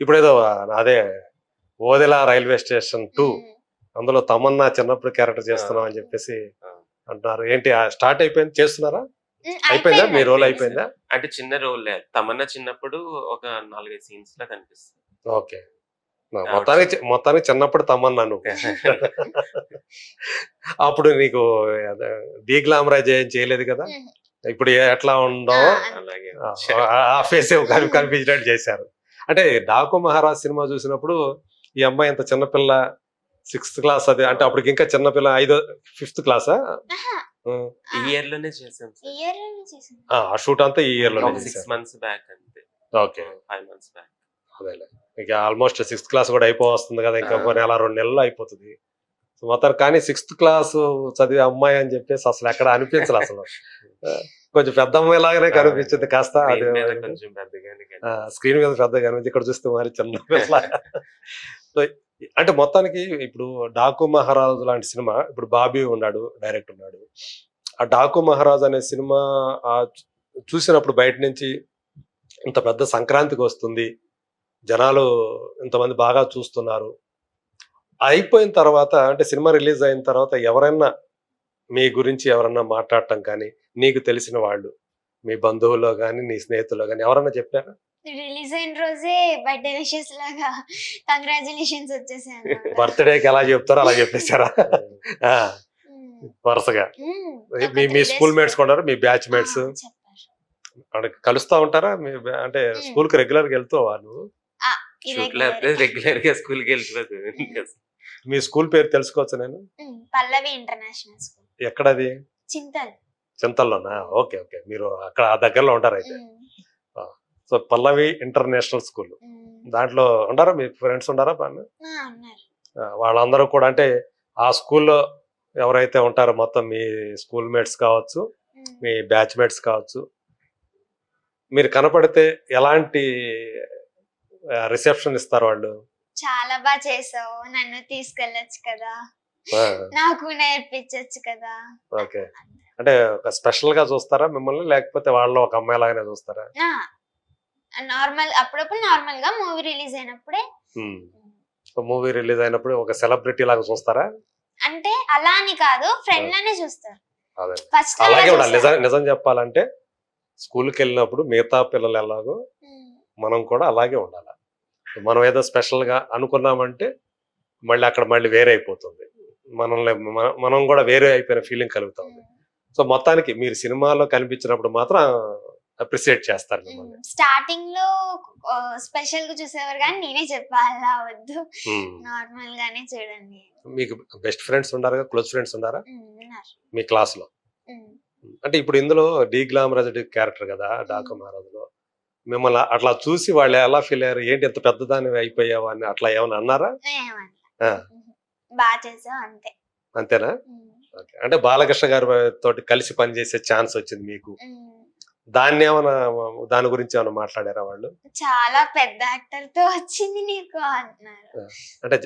ఇప్పుడు ఏదో అదే ఓదెల రైల్వే స్టేషన్ టూ. అందులో తమన్నా చిన్నప్పుడు క్యారెక్టర్ చేస్తున్నాం అని చెప్పేసి. అంటున్నారు. ఏంటి స్టార్ట్ అయిపోయింది? చేస్తున్నారా? అయిపోయిందా? మీ రోల్ అయిపోయింది. అంటే చిన్న రోల్. తమన్నా చిన్నప్పుడు ఒక నాలుగైదు సీన్స్ లా కనిపిస్తుంది. ఓకే. మొత్తానికి మొత్తానికి చిన్నప్పుడు తమన్నా నువ్వు అప్పుడు నీకు డీ గ్లామరైజ్ ఏం చేయలేదు కదా. ఇప్పుడు ఎట్లా ఉండవు ఆ. అలాగే. ఆ- ఆ ఫేస్ కనిపించినట్టు చేశారు. అంటే డాకు మహారాజ్ సినిమా చూసినప్పుడు ఈ అమ్మాయి ఇంత చిన్నపిల్ల సిక్స్త్ క్లాస్ అది అంటే అప్పటికి ఇంకా చిన్నపిల్ల ఐదో ఫిఫ్త్ క్లాసా ఈ ఇయర్లోనే చేసాం ఈ ఇయర్లోనే చేసాను ఆ షూట్ అంతా ఈ ఇయర్లో సిక్స్ మంత్స్ బ్యాక్ అంతే. ఓకే. ఫైవ్ మంత్స్ బ్యాక్ అదేలే. ఇక ఆల్మోస్ట్ సిక్స్త్ క్లాస్ కూడా అయిపోవస్తుంది కదా ఇంకా నెల రెండు నెలలు అయిపోతుంది. సో మొత్తం కానీ సిక్స్త్ క్లాస్ చదివే అమ్మాయి అని చెప్పేసి అసలు ఎక్కడ అనిపించదు అసలు. కొంచెం పెద్ద అమ్మాయి లాగానే కనిపించింది కాస్త. స్క్రీన్ మీద పెద్దగా కనిపించి ఇక్కడ చూస్తే మరి చిన్న అంటే మొత్తానికి ఇప్పుడు డాకు మహారాజు లాంటి సినిమా ఇప్పుడు బాబీ ఉన్నాడు డైరెక్ట్ ఉన్నాడు. ఆ డాకు మహారాజ్ అనే సినిమా చూసినప్పుడు బయట నుంచి ఇంత పెద్ద సంక్రాంతికి వస్తుంది. జనాలు ఇంతమంది బాగా చూస్తున్నారు. అయిపోయిన తర్వాత అంటే సినిమా రిలీజ్ అయిన తర్వాత ఎవరైనా మీ గురించి ఎవరన్నా మాట్లాడటం కానీ నీకు తెలిసిన వాళ్ళు మీ బంధువుల్లో కానీ నీ స్నేహితుల్లో కానీ ఎవరన్నా చెప్పారా? రిలీజ్ అయిన రోజే బర్త్డే విషెస్ లాగా కంగ్రాచులేషన్స్ వచ్చేసాను బర్త్డేకి ఎలా చెప్తారో అలా చెప్పేశారా? ఆ, వరుసగా. మీ మీ స్కూల్ మేట్స్ కొన్నారు మీ బ్యాచ్ మేట్స్ కలుస్తా ఉంటారా? మీ అంటే స్కూల్కి రెగ్యులర్గా వెళ్తావు లేకపోతే రెగ్యులర్గా స్కూల్కి వెళ్ళిపోతుంది మీ స్కూల్ పేరు తెలుసుకోవచ్చు నేను? Pallavi international school. ఎక్కడది? చింతల్. చింతల్లోనా? Okay okay. మీరు అక్కడ ఆ దగ్గరలో ఉంటారు అయితే. So Pallavi international school. దాంట్లో ఉన్నారా మీ ఫ్రెండ్స్ ఉన్నారు. వాళ్ళందరూ కూడా అంటే ఆ స్కూల్లో ఎవరైతే ఉంటారో మొత్తం మీ స్కూల్ మేట్స్ కావచ్చు. మీ బ్యాచ్ మేట్స్ కావచ్చు మీరు కనపడితే ఎలాంటి రిసెప్షన్ ఇస్తారు వాళ్ళు? చాలా బాగా చేసావు. నన్ను తీసుకెళ్ళొచ్చు కదా. నాకు నేర్పించొచ్చు కదా. ఓకే. అంటే ఒక స్పెషల్గా చూస్తారా మిమ్మల్ని? లేకపోతే వాళ్ళు ఒక అమ్మాయి లాగానే చూస్తారా నార్మల్ అప్పుడప్పుడు నార్మల్గా మూవీ రిలీజ్ అయినప్పుడే. మూవీ రిలీజ్ అయినప్పుడు ఒక సెలబ్రిటీ లాగా చూస్తారా? అంటే అలా అని కాదు ఫ్రెండ్ అనే చూస్తారు. అలాగే ఉండాలి. నిజం చెప్పాలంటే స్కూల్కి వెళ్ళినప్పుడు మిగతా పిల్లలు ఎలాగో మనం కూడా అలాగే ఉండాలి? మనం ఏదో స్పెషల్గా అనుకున్నామంటే మళ్ళీ అక్కడ మళ్ళీ వేరే అయిపోతుంది. మనల్ని మన- మనం కూడా వేరే అయిపోయిన ఫీలింగ్ కలుగుతుంది సో మొత్తానికి మీరు సినిమాలో కనిపించినప్పుడు మాత్రం అప్రిసియేట్ చేస్తారు మిమ్మల్ని. స్టార్టింగ్లో స్పెషల్గా చూసేవారు కానీ నేనే చెప్పాలా వద్దు. నార్మల్ గానే చూడండి. మీకు బెస్ట్ ఫ్రెండ్స్ ఉన్నారా క్లోజ్ ఫ్రెండ్స్ ఉన్నారు. మీ క్లాస్లో. అంటే ఇప్పుడు ఇందులో డీ గ్లామరాజ్ క్యారెక్టర్ కదా డాకు మహారాజులో. మిమ్మల్ని అట్లా చూసి వాళ్ళు ఎలా ఫీల్ అయ్యారు? ఏంటి ఎంత పెద్దదాన్ని అయిపోయావు అని అట్లా ఏమైనా అన్నారా. బాగా చేసావు అంతే. అంతేనా. అంటే బాలకృష్ణ గారి తోటి కలిసి పనిచేసే ఛాన్స్ వచ్చింది మీకు. దాన్ని ఏమైనా దాని గురించి ఏమైనా మాట్లాడారా వాళ్ళు? చాలా పెద్ద యాక్టర్తో వచ్చింది నీకు అంటున్నారు అంటే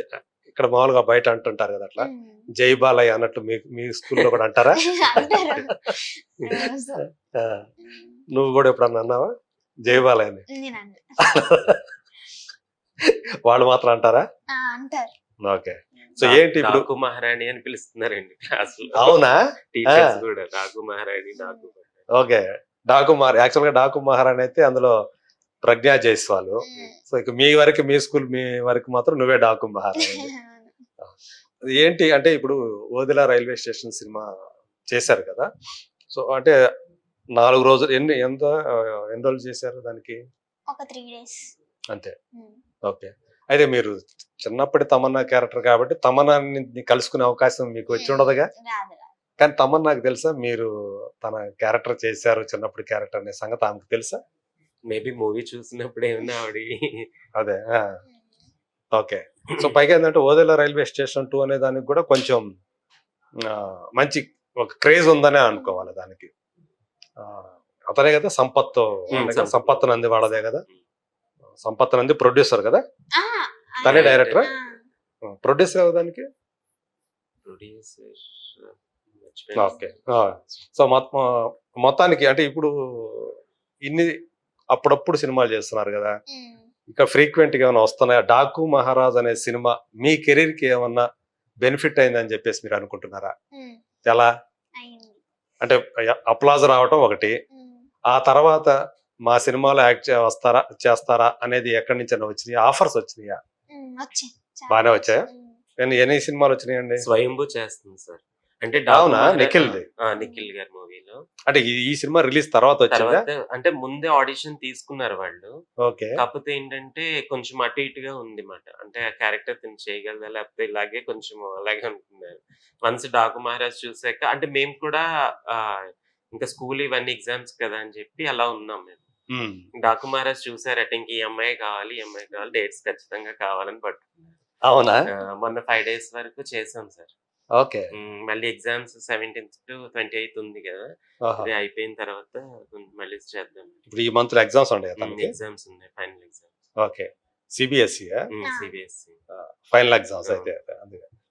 ఇక్కడ మామూలుగా బయట అంటుంటారు కదా అట్లా. జై బాలయ్య అన్నట్టు మీ మీ స్కూల్లో కూడా అంటారా? నువ్వు కూడా ఎప్పుడన్నా అన్నావా? జై బాలయ్య. వాళ్ళు మాత్రం అంటారు. ఓకే. సో ఏంటి ఇప్పుడు? మహారాణి అని పిలుస్తున్నారండి. అవునా? టీచర్స్. కూడా రాకు మహారాణి మహారాణి. ఓకే. డాకు మహారా యాక్చువల్గా డాకు మహారాణి అయితే అందులో ప్రజ్ఞా జైస్వాలు ఉమ్. సో ఇక మీ వరకు మీ స్కూల్ మీ వరకు మాత్రం నువ్వే డాకు మహారాణి అది ఏంటి అంటే ఇప్పుడు ఓదిల రైల్వే స్టేషన్ సినిమా చేశారు కదా. సో అంటే నాలుగు రోజులు ఎన్ని ఎంత ఎన్ని రోజులు చేశారు దానికి? ఒక త్రీ డేస్. అంతే. ఓకే. అయితే మీరు చిన్నప్పటి తమన్నా క్యారెక్టర్ కాబట్టి తమన్నాని కలుసుకునే అవకాశం మీకు వచ్చి ఉండదుగా? కానీ తమన్నాకు తెలుసా? మీరు తన క్యారెక్టర్ చేశారు చిన్నప్పుడు క్యారెక్టర్ అనే సంగతి ఆమెకు తెలుసా? మేబీ మూవీ చూసినప్పుడు ఏమన్నా ఆవిడ అదే ఆ, ఓకే. సో పైగా ఏంటంటే ఓదెల రైల్వే స్టేషన్ టూ అనే దానికి కూడా కొంచెం మంచి ఒక క్రేజ్ ఉందనే అనుకోవాలి దానికి. ఆ, అతనే కదా సంపత్ వాళ్ళే కదా, సంపత్. నంది వాళ్ళదే కదా? సంపత్ నంది ప్రొడ్యూసర్ కదా? ఆ, తనే డైరెక్టర్ ప్రొడ్యూసర్ కదా దానికి? Producer okay. ఆ, సో మొత్తం మొత్తానికి అంటే ఇప్పుడు ఇన్ని అప్పుడప్పుడు సినిమాలు చేస్తున్నారు కదా. ఇంకా ఫ్రీక్వెంట్గా ఏమైనా వస్తున్నాయా? డాకు మహారాజ్ అనే సినిమా మీ కెరీర్కి ఏమన్నా బెనిఫిట్ అయిందని చెప్పేసి మీరు అనుకుంటున్నారా? ఎలా? అంటే అప్లాజ్ రావటం ఒకటి. ఆ తర్వాత మా సినిమాలో యాక్ట్ చే- వస్తారా చేస్తారా అనేది ఎక్కడి నుంచి వచ్చినాయి? ఆఫర్స్ వచ్చినాయా? బాగానే వచ్చాయా? ఉమ్, ఎన్ని సినిమాలు వచ్చినాయండి? స్వయంభూ చేస్తుంది సార్. అంటే అవునా? ఆ, నిఖిల్ గారి మూవీలో. అంటే ఈ- సినిమా రిలీజ్ తర్వాత వచ్చిందా? అంటే ముందే ఆడిషన్ తీసుకున్నారు వాళ్ళు. ఓకే. కాకపోతే ఏంటంటే కొంచెం అటు ఇటుగా ఉంది మాట అంటే ఆ క్యారెక్టర్ తిని చేయగలదా? లేకపోతే ఇలాగే కొంచెం అలాగే అనుకున్నారు వన్స్ డాకు మహారాజ్ చూసాక అంటే మేము కూడా ఇంకా స్కూల్ ఇవన్నీ ఎగ్జామ్స్ కదా అని చెప్పి అలా ఉన్నాం మేము. ఉమ్. డాకు మహారాజ్ చూసారట. ఇంక ఈ అమ్మాయి కావాలి ఈ అమ్మాయి కావాలి డేట్స్ ఖచ్చితంగా కావాలని పట్టుకున్నారు. అవునా? మొన్న ఫైవ్ డేస్ వరకు చేసాం సార్. ఓకే. మళ్ళీ exams seventeenth to twenty eighth ఉంది కదా. అది అయిపోయిన తర్వాత మళ్ళీ చేద్దాం. ఇప్పుడు ఈ మంత్లో ఎగ్జామ్స్ ఉన్నాయి తనకి? ఎగ్జామ్స్ ఉన్నాయి ఫైనల్ ఎగ్జామ్స్. ఓకే. సిబిఎస్ఈ ఆ. సిబిఎస్సి. Final exams. అయితే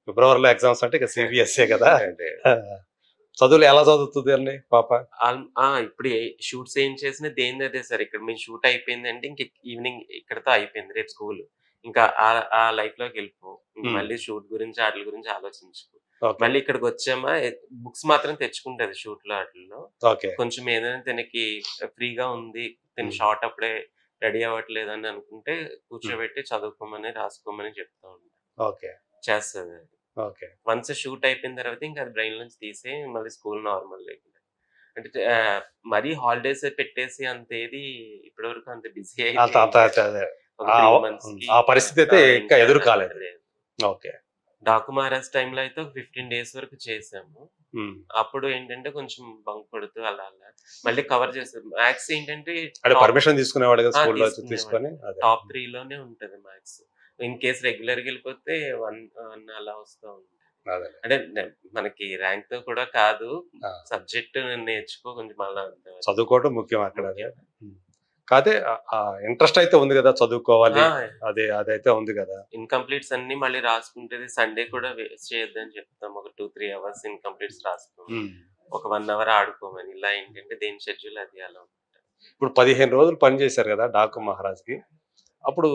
ఫిబ్రవరిలో ఎగ్జామ్స్ అంటే ఇక సిబిఎస్ఈ కదా. చదువులు ఎలా చదువుతుంది అండి పాప? ఇప్పుడు షూట్స్ ఏం చేసినా దేని అదే సార్. ఇక్కడ మేము షూట్ అయిపోయింది అంటే ఇంక ఈవినింగ్ ఇక్కడతో అయిపోయింది రేపు స్కూల్. ఇంకా ఆ- లైఫ్లోకి వెళ్ళిపో. మళ్ళీ షూట్ గురించి వాటి గురించి ఆలోచించుకో. మళ్ళీ ఇక్కడికి వచ్చామా బుక్స్ మాత్రం తెచ్చుకుంటది షూట్లో వాటిల్లో కొంచెం ఏదైనా తనకి ఫ్రీగా ఉంది తన. షార్ట్ అప్పుడే రెడీ అవ్వట్లేదు అని అనుకుంటే కూర్చోబెట్టి చదువుకోమని రాసుకోమని చెప్తా ఉంటాను ఓకే. చేస్తుంది. ఓకే. వన్స్ షూట్ అయిపోయిన తర్వాత ఇంకా అది బ్రెయిన్ నుంచి తీసి మళ్ళీ స్కూల్ నార్మల్ అంటే మరీ హాలిడేస్ పెట్టేసి అంత ఏది ఇప్పటి వరకు అంత బిజీ. ఆ- పరిస్థితి అయితే ఇంకా ఎదురు కాలేదు. ఓకే. డాకు మహారాజ్ టైంలో అయితే ఒక ఫిఫ్టీన్ డేస్ వరకు చేసాము. అప్పుడు ఏంటంటే కొంచెం బంక్ కొడుతూ అలా అలా. మళ్ళీ కవర్ చేసాం. మ్యాథ్స్ ఏంటంటే పర్మిషన్ తీసుకునేవాడు టాప్ త్రీ లోనే ఉంటది మ్యాథ్స్ ఇన్ కేస్ రెగ్యులర్ వెళ్ళిపోతే వన్ వన్ అలా వస్తూ ఉంటుంది. అంటే మనకి ర్యాంక్తో కూడా కాదు. సబ్జెక్ట్ నేర్చుకో కొంచెం మళ్ళా చదువుకోవడం ముఖ్యం అక్కడ కాదే ఇంట్రెస్ట్ అయితే ఉంది కదా చదువుకోవాలి. అదే అదైతే ఉంది కదా. ఇన్కంప్లీట్స్ అన్ని మళ్ళీ రాసుకుంటది సండే కూడా వేస్ట్ చేయొద్దని చెప్తాం. ఒక టూ త్రీ అవర్స్ ఇన్కంప్లీట్స్ రాసుకో. ఒక వన్ అవర్ ఆడుకోమని. ఇలా ఏంటంటే దేని షెడ్యూల్ అది అలా ఉంటుంది. ఇప్పుడు పదిహేను రోజులు పని చేశారు కదా డాకు మహారాజ్కి. అప్పుడు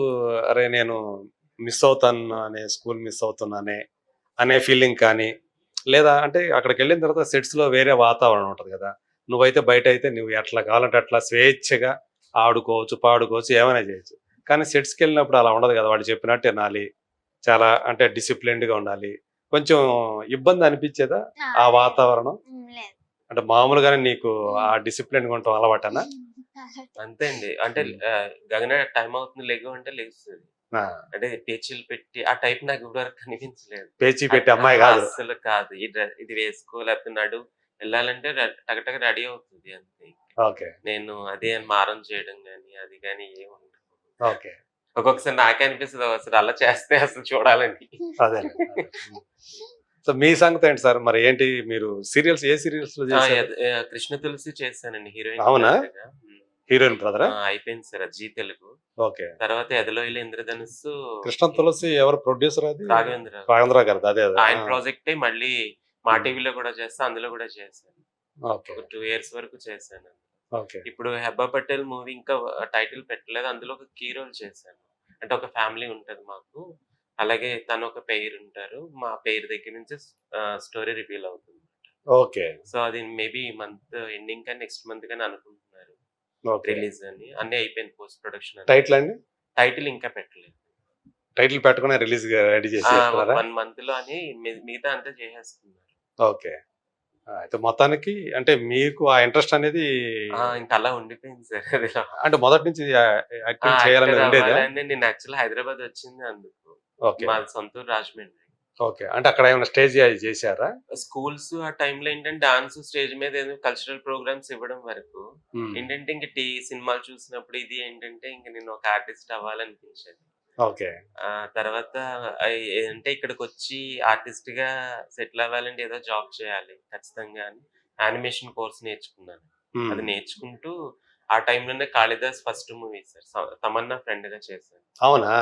అరే నేను మిస్ అవుతాను అనే స్కూల్ మిస్ అవుతున్నానే అనే ఫీలింగ్ కానీ లేదా అంటే అక్కడికి వెళ్ళిన తర్వాత సెట్స్లో వేరే వాతావరణం ఉంటుంది కదా నువ్వైతే బయట అయితే నువ్వు ఎట్లా కావాలంటే అట్లా స్వేచ్ఛగా ఆడుకోవచ్చు పాడుకోవచ్చు ఏమైనా చేయొచ్చు. కానీ సెట్స్కి వెళ్ళినప్పుడు అలా ఉండదు కదా వాడు చెప్పినట్టు వినాలి చాలా అంటే disciplined గా ఉండాలి. కొంచెం ఇబ్బంది అనిపించేదా ఆ వాతావరణం? అంటే మామూలుగానే నీకు ఆ డిసిప్లిన్ ఉండటం అలవాటనా? అంతే అండి. అంటే గగన టైం అవుతుంది లెగు అంటే లేస్తుంది ఆ, అంటే పేచీలు పెట్టి ఆ టైప్ నాకు ఇప్పుడు వరకు కనిపించలేదు. పేచీ పెట్టి అమ్మాయి కాదు. అసలు కాదు. ఇది వేసుకో లేకపోతే నడు వెళ్ళాలంటే టగటగ రెడీ అవుతుంది అంతే ఓకే. నేను అదే అని మారం చేయడం గానీ అది కానీ ఓకే. ఒక్కొక్కసారి నాకే అనిపిస్తుంది అసలు అలా చేస్తే అసలు చూడాలని. అదే సో మీ సంగతి ఏంటి సార్? మరి ఏంటి మీరు సీరియల్స్ ఏ సీరియల్స్లో కృష్ణ తులసి చేశానండి హీరోయిన్ అవునా? హీరోయిన్ బ్రదరా? అయిపోయింది సార్ జీ తెలుగు. ఓకే. తర్వాత ఎదలో ఇల్లు ఇంద్రధనుస్సు కృష్ణ తులసి ఎవరు ప్రొడ్యూసర్ అది? రాఘవేంద్ర రాఘవేంద్ర గారు అదే ఆయన ప్రాజెక్టే మళ్ళీ మా టీవీలో కూడా చేస్తా అందులో కూడా చేశాను. ఒక టూ ఇయర్స్ వరకు చేశాను ఇప్పుడు హెబ్బా పటేల్ మూవీ ఇంకా టైటిల్ పెట్టలేదు అందులో ఒక కీ రోల్ చేశాను. అంటే ఒక ఫ్యామిలీ ఉంటది మాకు. అలాగే తను ఒక పేరు ఉంటారు. మా పేరు దగ్గర నుంచి స్టోరీ రివీల్ అవుతుంది ఓకే. సో అది మేబీ మంత్ ఎండింగ్ కానీ నెక్స్ట్ మంత్ కానీ అనుకుంటున్నారు ఓకే రిలీజ్ అని అన్ని అయిపోయింది పోస్ట్ ప్రొడక్షన్ టైటిల్ అండి? టైటిల్ ఇంకా పెట్టలేదు. టైటిల్ పెట్టుకుని రిలీజ్ రెడీ చేసి? వన్ మంత్లో అని మిగతా అంతా చేసేస్తున్నారు. ఓకే. అయితే మొత్తానికి అంటే మీకు ఆ ఇంట్రెస్ట్ అనేది ఇంకా అలా ఉండిపోయింది సార్ అంటే మొదటి నుంచి యాక్టింగ్ చేయాలని ఉండేదా? నేను యాక్చువల్ హైదరాబాద్ వచ్చింది అందుకు. ఓకే. మా సొంతూరు రాజమండ్రి. ఓకే. అంటే అక్కడ ఏమైనా స్టేజ్ చేశారా? స్కూల్స్ ఆ టైంలో ఏంటంటే డాన్స్ స్టేజ్ మీద ఏదో కల్చరల్ ప్రోగ్రామ్స్ ఇవ్వడం వరకు. ఏంటంటే ఇంక టీ సినిమాలు చూసినప్పుడు ఇది ఏంటంటే ఇంక నేను ఒక ఆర్టిస్ట్ అవ్వాలనిపించేది. ఓకే. తర్వాత అంటే ఇక్కడికి వచ్చి ఆర్టిస్ట్గా సెటిల్ అవ్వాలంటే ఏదో జాబ్ చేయాలి ఖచ్చితంగా అని యానిమేషన్ కోర్స్ నేర్చుకున్నాను. అది నేర్చుకుంటూ ఆ టైంలోనే Kalidas first movie sir. Tamannaah ఫ్రెండ్గా చేశాను అవునా?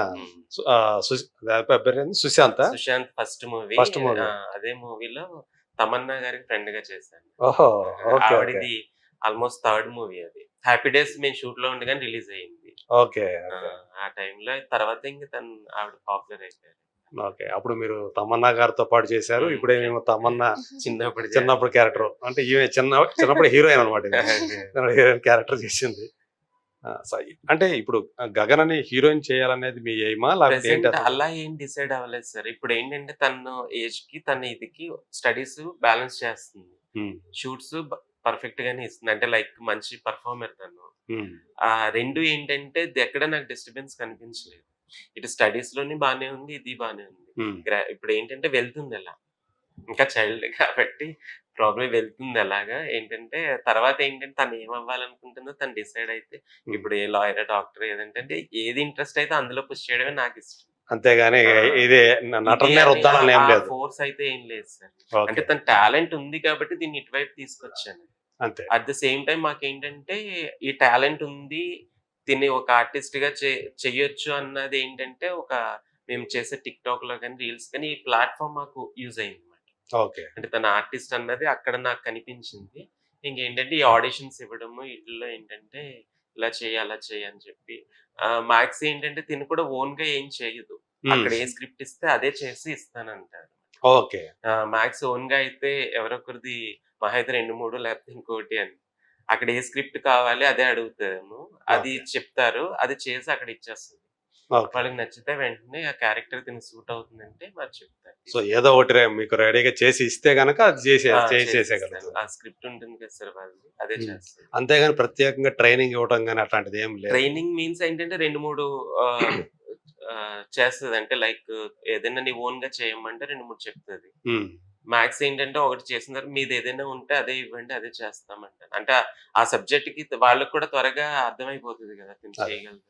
Sushanth? Sushanth first movie. First movie. అదే మూవీలో తమన్నా గారికి ఫ్రెండ్గా చేశాను ఆవిడది ఆల్మోస్ట్ థర్డ్ మూవీ అది. హ్యాపీ డేస్ మేము షూట్లో ఉండగానే రిలీజ్ అయ్యింది ఓకే ఆ, ఆ టైంలో తర్వాత ఇంక తను ఆవిడ పాపులర్ అయిపోయారు. ఓకే. అప్పుడు మీరు తమన్నా గారితో పాటు చేశారు. ఇప్పుడే మేము తమన్నా చిన్నప్పుడు చిన్నప్పుడు క్యారెక్టర్ అంటే ఈమె చిన్న చిన్నప్పుడు హీరోయిన్ అనమాట. హీరోయిన్ క్యారెక్టర్ చేసింది. అంటే ఇప్పుడు గగన్ అని హీరోయిన్ చేయాలనేది మీ ఎయిమా లేకపోతే? అలా ఏం డిసైడ్ అవ్వలేదు సార్. ఇప్పుడు ఏంటంటే తన ఏజ్కి తన ఇదికి స్టడీస్ బ్యాలెన్స్ చేస్తుంది. షూట్స్ పర్ఫెక్ట్ గానే ఇస్తుంది. అంటే లైక్ మంచి పర్ఫార్మర్ తను. ఆ రెండు ఏంటంటే ఎక్కడ నాకు డిస్టర్బెన్స్ కనిపించలేదు. ఇటు స్టడీస్లోని బానే ఉంది ఇది బానే ఉంది. ఇప్పుడు ఏంటంటే వెళ్తుంది ఎలా ఇంకా చైల్డ్ కాబట్టి ప్రాబ్లం వెళ్తుంది అలాగా. ఏంటంటే తర్వాత ఏంటంటే తను ఏం అవ్వాలనుకుంటుందో తను డిసైడ్ అయితే ఇప్పుడు ఏ లాయర్ డాక్టర్ ఏదంటే ఏది ఇంట్రెస్ట్ అయితే అందులో పుష్ చేయడమే నాకు ఇష్టం. అంతేగాని ఇదే న- నటనే రుద్దాలని ఏం లేదు. ఫోర్స్ అయితే ఏం లేదు సార్. అంటే తన టాలెంట్ ఉంది కాబట్టి దీన్ని ఇటువైపు తీసుకొచ్చాను. అంతే. అట్ ద సేమ్ టైం మాకేంటంటే ఈ టాలెంట్ ఉంది దీన్ని ఒక ఆర్టిస్ట్గా చే- చెయ్యొచ్చు అన్నది ఏంటంటే ఒక మేము చేసే టిక్ టాక్లో కానీ రీల్స్ కానీ ఈ ప్లాట్ఫామ్ మాకు యూజ్ అయింది అన్నమాట ఓకే. అంటే తన ఆర్టిస్ట్ అన్నది అక్కడ నాకు కనిపించింది. ఇంకేంటంటే ఈ ఆడిషన్స్ ఇవ్వడము వీటిల్లో ఏంటంటే ఇలా చేయి అలా చేయి అని చెప్పి. మ్యాథ్స్ ఏంటంటే తిను కూడా ఓన్గా ఏం చేయదు. అక్కడ ఏ స్క్రిప్ట్ ఇస్తే అదే చేసి ఇస్తానంటారు. ఓకే. మ్యాథ్స్ ఓన్గా అయితే ఎవరొకరిది మహా అయితే రెండు మూడు లేకపోతే ఇంకోటి అని. అక్కడ ఏ స్క్రిప్ట్ కావాలి అదే అడుగుతాము. అది. చెప్తారు. అది చేసి అక్కడ ఇచ్చేస్తుంది. వాళ్ళకి నచ్చితే వెంటనే ఆ క్యారెక్టర్ తిని సూట్ అవుతుందంటే మరి చెప్తారు. సో ఏదో ఒకటి మీకు రెడీగా చేసి ఇస్తే గనక అది చేసే ఆ, స్క్రిప్ట్ ఉంటుంది కదా సార్ వాళ్ళది. అదే. చేస్తారు. అంతేగాని ప్రత్యేకంగా ట్రైనింగ్ ఇవ్వడం కానీ అట్లాంటిది ఏం లేదు. ట్రైనింగ్ మీన్స్ ఏంటంటే రెండు మూడు చేస్తుంది. అంటే లైక్ ఏదైనా నీ ఓన్గా చేయమంటే రెండు మూడు చెప్తుంది. మ్యాథ్స్ ఏంటంటే ఒకటి చేసిన తర్వాత మీది ఏదైనా ఉంటే అదే ఇవ్వండి అదే చేస్తామంటారు అంటే ఆ- సబ్జెక్ట్కి వాళ్ళకి కూడా త్వరగా అర్థమైపోతుంది కదా. చేయగలరు